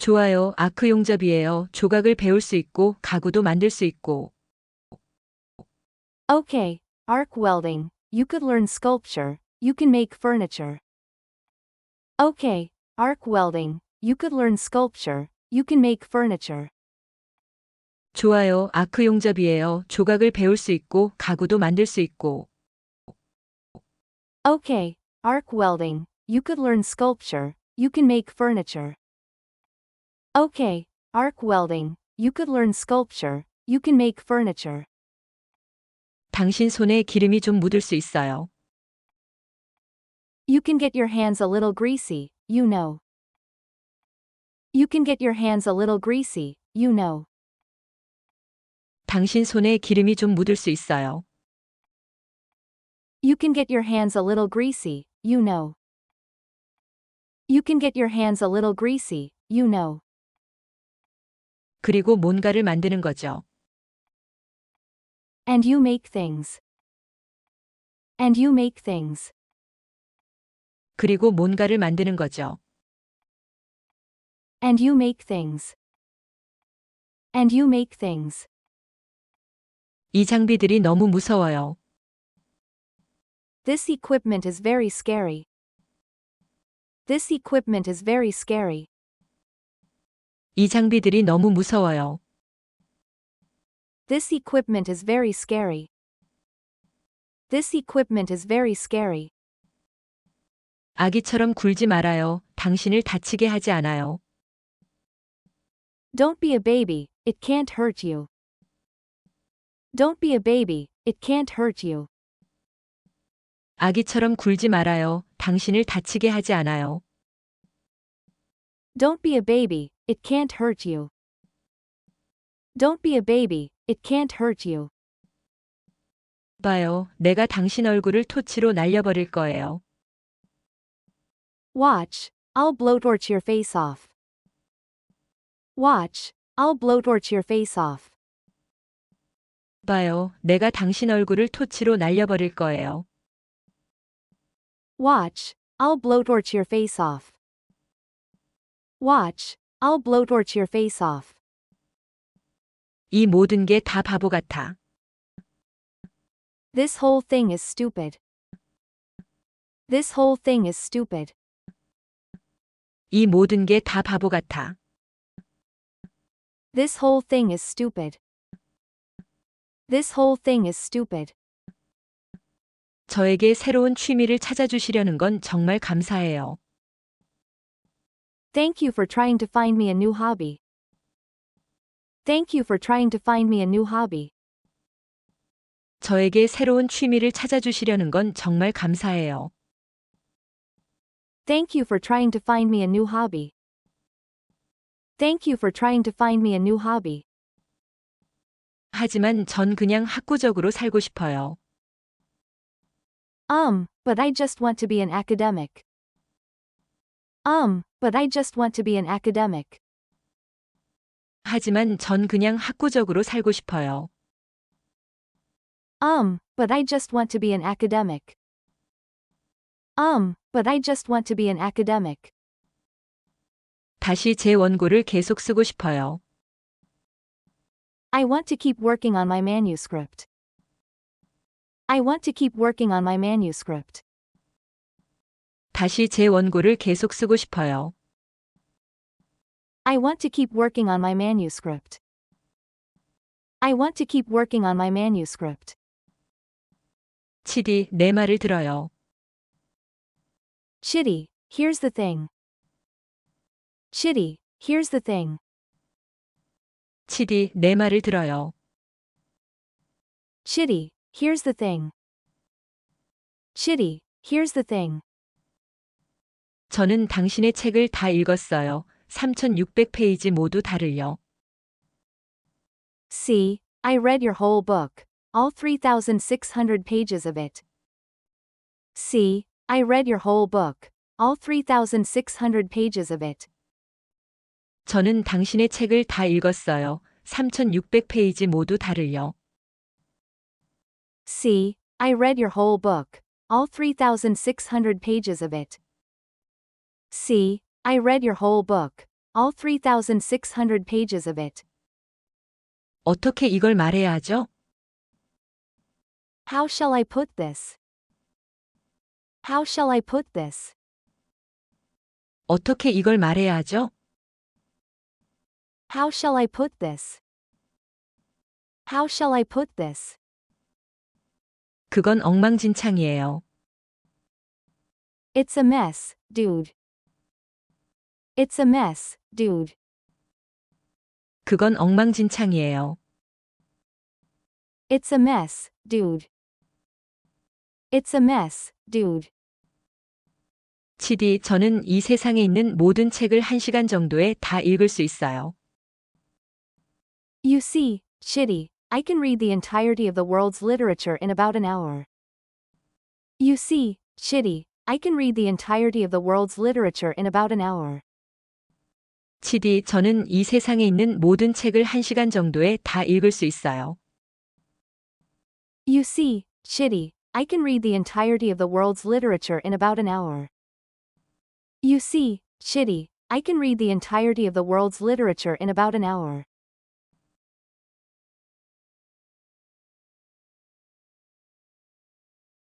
좋아요. 아크 용접이에요. 조각을 배울 수 있고 가구도 만들 수 있고. Okay, arc welding. You could learn sculpture. You can make furniture. Okay, arc welding. You could learn sculpture. You can make furniture. 좋아요. 아크 용접이에요. 조각을 배울 수 있고 가구도 만들 수 있고. Okay, arc welding. You could learn sculpture. You can make furniture. Okay, arc welding. You could learn sculpture. You can make furniture. 당신 손에 기름이 좀 묻을 수 있어요. You can get your hands a little greasy, you know. You can get your hands a little greasy, you know. 당신 손에 기름이 좀 묻을 수 있어요. You can get your hands a little greasy, you know. You can get your hands a little greasy, you know. 그리고 뭔가를 만드는 거죠. And you make things. And you make things. 그리고 뭔가를 만드는 거죠. And you make things. And you make things. 이 장비들이 너무 무서워요. This equipment is very scary. This equipment is very scary. 이 장비들이 너무 무서워요. This equipment is very scary. This equipment is very scary. 아기처럼 굴지 말아요. 당신을 다치게 하지 않아요. Don't be a baby, it can't hurt you. Don't be a baby, it can't hurt you. 아기처럼 굴지 말아요. 당신을 다치게 하지 않아요. Don't be a baby, it can't hurt you. Don't be a baby, it can't hurt you. 봐요. 내가 당신 얼굴을 토치로 날려버릴 거예요. Watch, I'll blowtorch your face off. Watch, I'll blowtorch your face off. 봐요. 내가 당신 얼굴을 토치로 날려버릴 거예요. Watch, I'll blowtorch your face off. Watch, I'll blowtorch your face off. 이 모든 게 다 바보 같아. This whole thing is stupid. This whole thing is stupid. 이 모든 게 다 바보 같아. This whole thing is stupid. This whole thing is stupid. 저에게 새로운 취미를 찾아주시려는 건 정말 감사해요. Thank you for trying to find me a new hobby. Thank you for trying to find me a new hobby. 저에게 새로운 취미를 찾아주시려는 건 정말 감사해요. Thank you for trying to find me a new hobby. Thank you for trying to find me a new hobby. 하지만 전 그냥 학구적으로 살고 싶어요. Um, but I just want to be an academic. Um, but I just want to be an academic. 하지만 전 그냥 학구적으로 살고 싶어요. Um, but I just want to be an academic. Um, but I just want to be an academic. 다시 제 원고를 계속 쓰고 싶어요. I want to keep working on my manuscript. I want to keep working on my manuscript. 다시 제 원고를 계속 쓰고 싶어요. I want to keep working on my manuscript. I want to keep working on my manuscript. 치디, 내 말을 들어요. Chitty, here's the thing. Chitty, here's the thing. 치디, 내 말을 들어요. Chitty, here's the thing. Chitty, here's the thing. 저는 당신의 책을 다 읽었어요. 3600페이지 모두 다를요. See, I read your whole book, all 3,600 pages of it. See, I read your whole book, all 3,600 pages of it. 저는 당신의 책을 다 읽었어요. 3600페이지 모두 다를요. See, I read your whole book, all 3,600 pages of it. See, I read your whole book, all 3,600 pages of it. 어떻게 이걸 말해야 하죠? How shall I put this? How shall I put this? 어떻게 이걸 말해야 하죠? How shall I put this? How shall I put this? 그건 엉망진창이에요. It's a mess, dude. It's a mess, dude. 그건 엉망진창이에요. It's a mess, dude. It's a mess, dude. 치디, 저는 이 세상에 있는 모든 책을 한 시간 정도에 다 읽을 수 있어요. You see, Shitty, I can read the entirety of the world's literature in about an hour. You see, Shitty, I can read the entirety of the world's literature in about an hour. 치디, 저는 이 세상에 있는 모든 책을 한 시간 정도에 다 읽을 수 있어요. You see, Shitty, I can read the entirety of the world's literature in about an hour. You see, Shitty, I can read the entirety of the world's literature in about an hour.